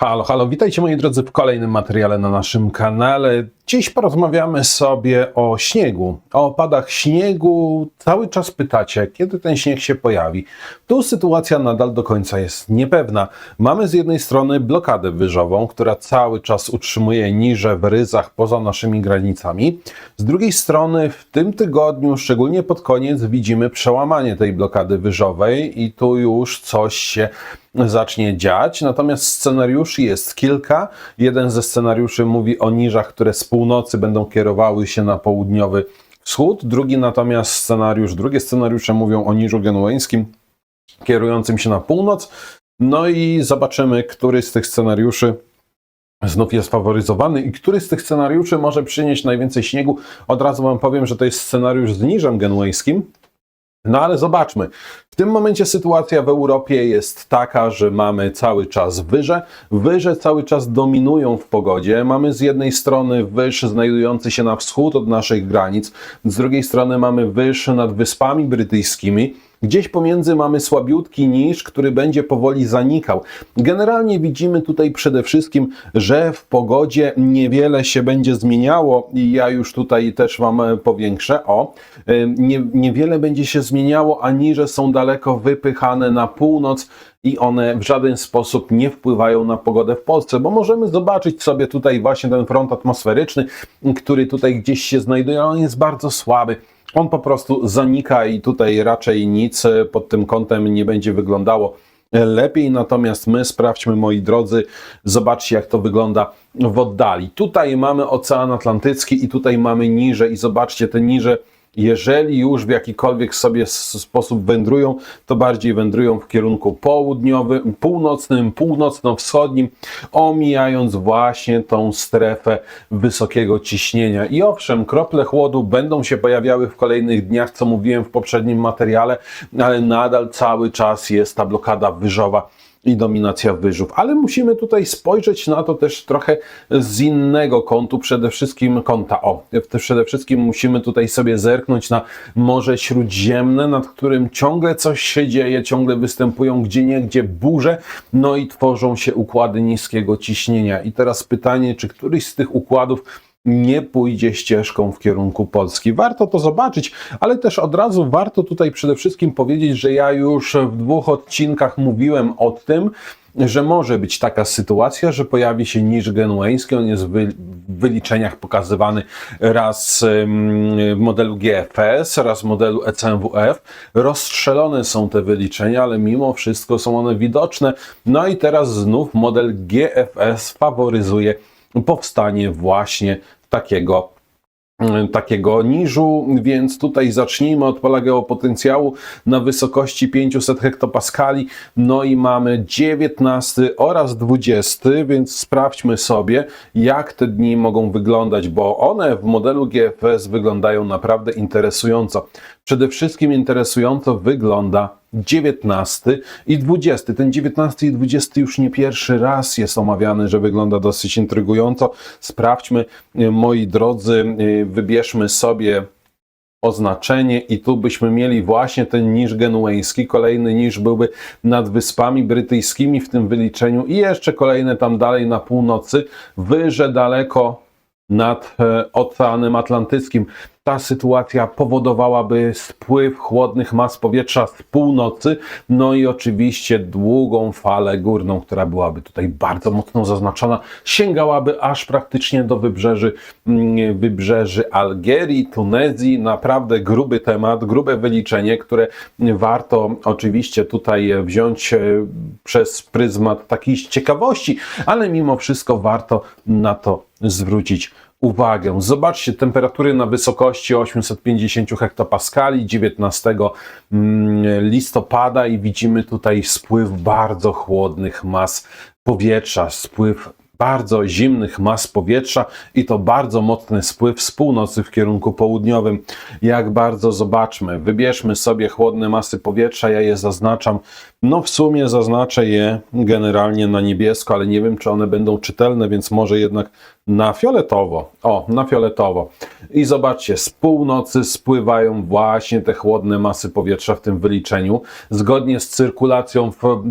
Halo, halo, witajcie moi drodzy w kolejnym materiale na naszym kanale. Dziś porozmawiamy sobie o śniegu, o opadach śniegu. Cały czas pytacie, kiedy ten śnieg się pojawi. Tu sytuacja nadal do końca jest niepewna. Mamy z jednej strony blokadę wyżową, która cały czas utrzymuje niże w ryzach poza naszymi granicami. Z drugiej strony w tym tygodniu, szczególnie pod koniec, widzimy przełamanie tej blokady wyżowej i tu już coś się zacznie dziać. Natomiast scenariuszy jest kilka. Jeden ze scenariuszy mówi o niżach, które z północy będą kierowały się na południowy wschód. Drugi natomiast scenariusz, drugie scenariusze mówią o niżu genueńskim kierującym się na północ. No i zobaczymy, który z tych scenariuszy znów jest faworyzowany i który z tych scenariuszy może przynieść najwięcej śniegu. Od razu Wam powiem, że to jest scenariusz z niżem genueńskim. No ale zobaczmy. W tym momencie sytuacja w Europie jest taka, że mamy cały czas wyże. Wyże cały czas dominują w pogodzie. Mamy z jednej strony wyż znajdujący się na wschód od naszych granic, z drugiej strony mamy wyż nad Wyspami Brytyjskimi. Gdzieś pomiędzy mamy słabiutki niż, który będzie powoli zanikał. Generalnie widzimy tutaj przede wszystkim, że w pogodzie niewiele się będzie zmieniało i ja już tutaj też Wam e, powiększę. O, e, nie, niewiele będzie się zmieniało, ani że są daleko wypychane na północ i one w żaden sposób nie wpływają na pogodę w Polsce, bo możemy zobaczyć sobie tutaj właśnie ten front atmosferyczny, który tutaj gdzieś się znajduje, on jest bardzo słaby. On po prostu zanika i tutaj raczej nic pod tym kątem nie będzie wyglądało lepiej. Natomiast my sprawdźmy, moi drodzy, zobaczcie, jak to wygląda w oddali. Tutaj mamy Ocean Atlantycki i tutaj mamy niże i zobaczcie te niże jeżeli już w jakikolwiek sobie sposób wędrują, to bardziej wędrują w kierunku południowym, północnym, północno-wschodnim, omijając właśnie tą strefę wysokiego ciśnienia. I owszem, krople chłodu będą się pojawiały w kolejnych dniach, co mówiłem w poprzednim materiale, ale nadal cały czas jest ta blokada wyżowa i dominacja wyżów. Ale musimy tutaj spojrzeć na to też trochę z innego kątu, przede wszystkim kąta O. Przede wszystkim musimy tutaj sobie zerknąć na Morze Śródziemne, nad którym ciągle coś się dzieje, ciągle występują gdzie niegdzie burze, no i tworzą się układy niskiego ciśnienia. I teraz pytanie, czy któryś z tych układów nie pójdzie ścieżką w kierunku Polski. Warto to zobaczyć, ale też od razu warto tutaj przede wszystkim powiedzieć, że ja już w dwóch odcinkach mówiłem o tym, że może być taka sytuacja, że pojawi się niż genueński, on jest w wyliczeniach pokazywany raz w modelu GFS, raz w modelu ECMWF. Rozstrzelone są te wyliczenia, ale mimo wszystko są one widoczne. No i teraz znów model GFS faworyzuje powstanie właśnie takiego takiego niżu, więc tutaj zacznijmy od pola geopotencjału na wysokości 500 hektopaskali, no i mamy 19 oraz 20, więc sprawdźmy sobie, jak te dni mogą wyglądać, bo one w modelu GFS wyglądają naprawdę interesująco. Przede wszystkim interesująco wygląda 19 i 20. Ten 19 i 20 już nie pierwszy raz jest omawiany, że wygląda dosyć intrygująco. Sprawdźmy, moi drodzy, wybierzmy sobie oznaczenie i tu byśmy mieli właśnie ten niż genueński. Kolejny niż byłby nad Wyspami Brytyjskimi w tym wyliczeniu i jeszcze kolejne tam dalej na północy, wyże daleko nad e, Oceanem Atlantyckim ta sytuacja powodowałaby spływ chłodnych mas powietrza z północy, no i oczywiście długą falę górną, która byłaby tutaj bardzo mocno zaznaczona, sięgałaby aż praktycznie do wybrzeży, mm, wybrzeży Algierii, Tunezji. Naprawdę gruby temat, grube wyliczenie, które warto oczywiście tutaj wziąć e, przez pryzmat takiej ciekawości, ale mimo wszystko warto na to zwrócić uwagę. Zobaczcie, temperatury na wysokości 850 hektopaskali 19 mm, listopada i widzimy tutaj spływ bardzo chłodnych mas powietrza, spływ bardzo zimnych mas powietrza i to bardzo mocny spływ z północy w kierunku południowym. Jak bardzo zobaczmy, wybierzmy sobie chłodne masy powietrza, ja je zaznaczam No w sumie zaznaczę je generalnie na niebiesko, ale nie wiem, czy one będą czytelne, więc może jednak na fioletowo. O, na fioletowo. I zobaczcie, z północy spływają właśnie te chłodne masy powietrza w tym wyliczeniu. Zgodnie z cyrkulacją w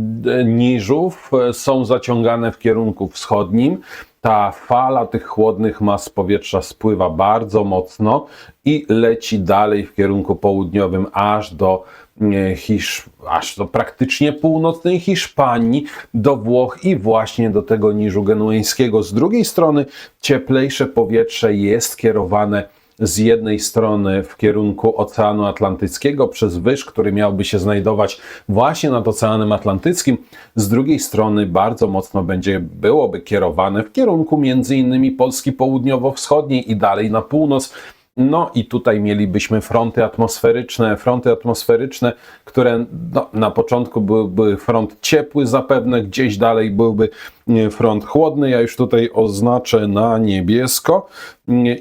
niżów są zaciągane w kierunku wschodnim. Ta fala tych chłodnych mas powietrza spływa bardzo mocno i leci dalej w kierunku południowym aż do Hisz, aż do praktycznie północnej Hiszpanii, do Włoch i właśnie do tego niżu genueńskiego. Z drugiej strony cieplejsze powietrze jest kierowane z jednej strony w kierunku Oceanu Atlantyckiego przez wyż, który miałby się znajdować właśnie nad Oceanem Atlantyckim, z drugiej strony bardzo mocno będzie byłoby kierowane w kierunku między innymi Polski południowo-wschodniej i dalej na północ. No i tutaj mielibyśmy fronty atmosferyczne, fronty atmosferyczne, które no, na początku byłby front ciepły zapewne, gdzieś dalej byłby front chłodny. Ja już tutaj oznaczę na niebiesko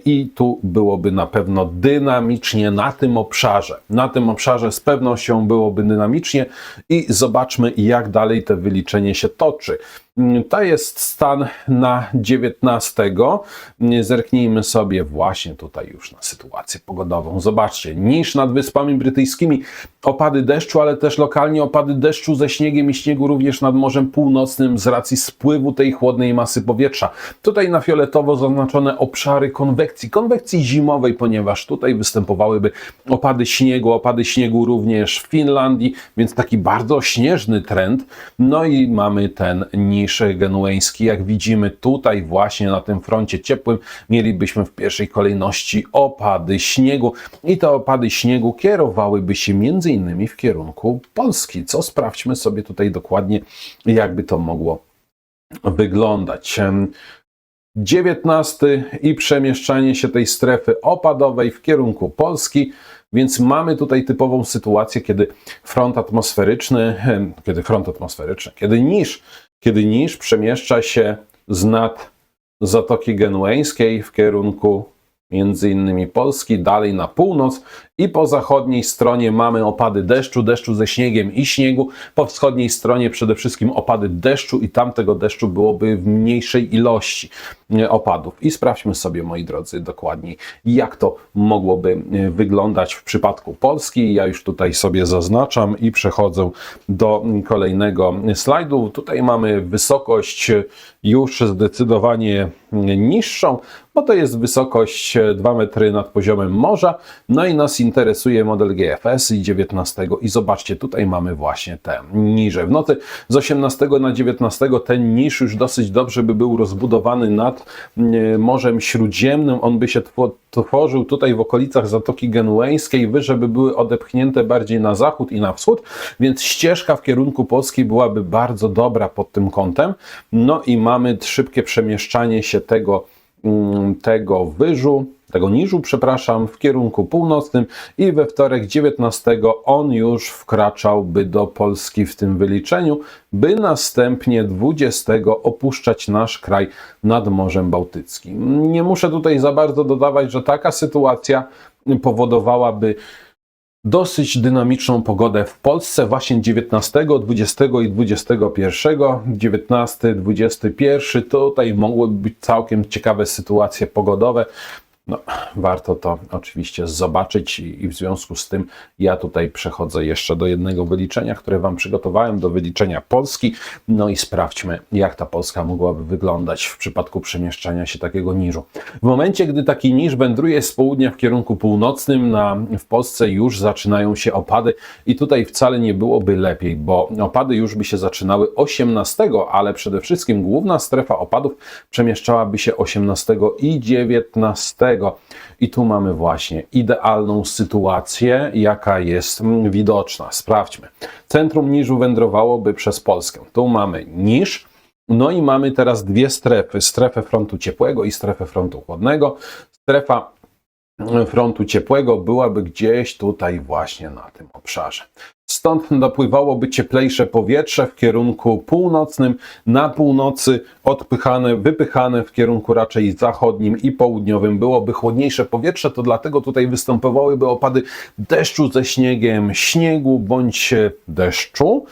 i tu byłoby na pewno dynamicznie na tym obszarze. Na tym obszarze z pewnością byłoby dynamicznie i zobaczmy jak dalej to wyliczenie się toczy. To jest stan na 19. Zerknijmy sobie właśnie tutaj już na sytuację pogodową. Zobaczcie, niż nad Wyspami Brytyjskimi opady deszczu, ale też lokalnie opady deszczu ze śniegiem i śniegu również nad Morzem Północnym z racji spływu tej chłodnej masy powietrza. Tutaj na fioletowo zaznaczone obszary konwekcji, konwekcji zimowej, ponieważ tutaj występowałyby opady śniegu, opady śniegu również w Finlandii, więc taki bardzo śnieżny trend. No i mamy ten niż genueński. Jak widzimy tutaj właśnie na tym froncie ciepłym mielibyśmy w pierwszej kolejności opady śniegu i te opady śniegu kierowałyby się między innymi w kierunku Polski. Co sprawdźmy sobie tutaj dokładnie, jakby to mogło wyglądać. 19 i przemieszczanie się tej strefy opadowej w kierunku Polski. Więc mamy tutaj typową sytuację, kiedy front atmosferyczny, kiedy front atmosferyczny, kiedy niż, kiedy niż przemieszcza się z nad Zatoki Genueńskiej w kierunku między innymi Polski, dalej na północ i po zachodniej stronie mamy opady deszczu, deszczu ze śniegiem i śniegu. Po wschodniej stronie przede wszystkim opady deszczu i tamtego deszczu byłoby w mniejszej ilości e, opadów. I sprawdźmy sobie, moi drodzy, dokładniej, jak to mogłoby e, wyglądać w przypadku Polski. Ja już tutaj sobie zaznaczam i przechodzę do kolejnego slajdu. Tutaj mamy wysokość już zdecydowanie niższą, bo to jest wysokość 2 metry nad poziomem morza. No i nas interesuje model GFS i 19 i zobaczcie, tutaj mamy właśnie te niże. W nocy z 18 na 19 ten niż już dosyć dobrze by był rozbudowany nad e, Morzem Śródziemnym. On by się tworzył tutaj w okolicach Zatoki Genueńskiej, wyże by były odepchnięte bardziej na zachód i na wschód, więc ścieżka w kierunku Polski byłaby bardzo dobra pod tym kątem. No i mamy szybkie przemieszczanie się tego, tego wyżu tego niżu, przepraszam, w kierunku północnym i we wtorek 19 on już wkraczałby do Polski w tym wyliczeniu, by następnie 20 opuszczać nasz kraj nad Morzem Bałtyckim. Nie muszę tutaj za bardzo dodawać, że taka sytuacja powodowałaby dosyć dynamiczną pogodę w Polsce właśnie 19, 20 i 21. 19, 21 tutaj mogłyby być całkiem ciekawe sytuacje pogodowe. No, warto to oczywiście zobaczyć i, w związku z tym ja tutaj przechodzę jeszcze do jednego wyliczenia, które Wam przygotowałem, do wyliczenia Polski. No i sprawdźmy, jak ta Polska mogłaby wyglądać w przypadku przemieszczania się takiego niżu. W momencie, gdy taki niż wędruje z południa w kierunku północnym, na, w Polsce już zaczynają się opady i tutaj wcale nie byłoby lepiej, bo opady już by się zaczynały 18, ale przede wszystkim główna strefa opadów przemieszczałaby się 18 i 19. I tu mamy właśnie idealną sytuację, jaka jest widoczna. Sprawdźmy. Centrum niżu wędrowałoby przez Polskę. Tu mamy niż, no i mamy teraz dwie strefy: strefę frontu ciepłego i strefę frontu chłodnego. Strefa frontu ciepłego byłaby gdzieś tutaj właśnie na tym obszarze. Stąd dopływałoby cieplejsze powietrze w kierunku północnym, na północy odpychane, wypychane w kierunku raczej zachodnim i południowym byłoby chłodniejsze powietrze, to dlatego tutaj występowałyby opady deszczu ze śniegiem, śniegu bądź deszczu.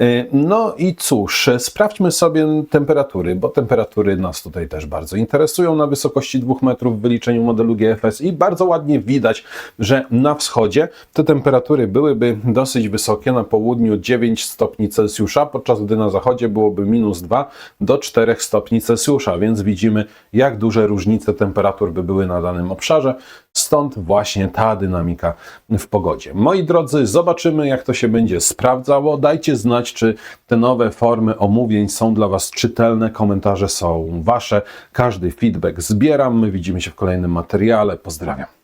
Y, No i cóż, sprawdźmy sobie temperatury, bo temperatury nas tutaj też bardzo interesują na wysokości 2 metrów w wyliczeniu modelu GFS i bardzo ładnie widać, że na wschodzie te temperatury byłyby dosyć wysokie, na południu 9 stopni Celsjusza, podczas gdy na zachodzie byłoby minus 2 do 4 stopni Celsjusza, więc widzimy jak duże różnice temperatur by były na danym obszarze. Stąd właśnie ta dynamika w pogodzie. Moi drodzy, zobaczymy, jak to się będzie sprawdzało. Dajcie czy te nowe formy omówień są dla Was czytelne. Komentarze są Wasze. Każdy feedback zbieram. My widzimy się w kolejnym materiale. Pozdrawiam.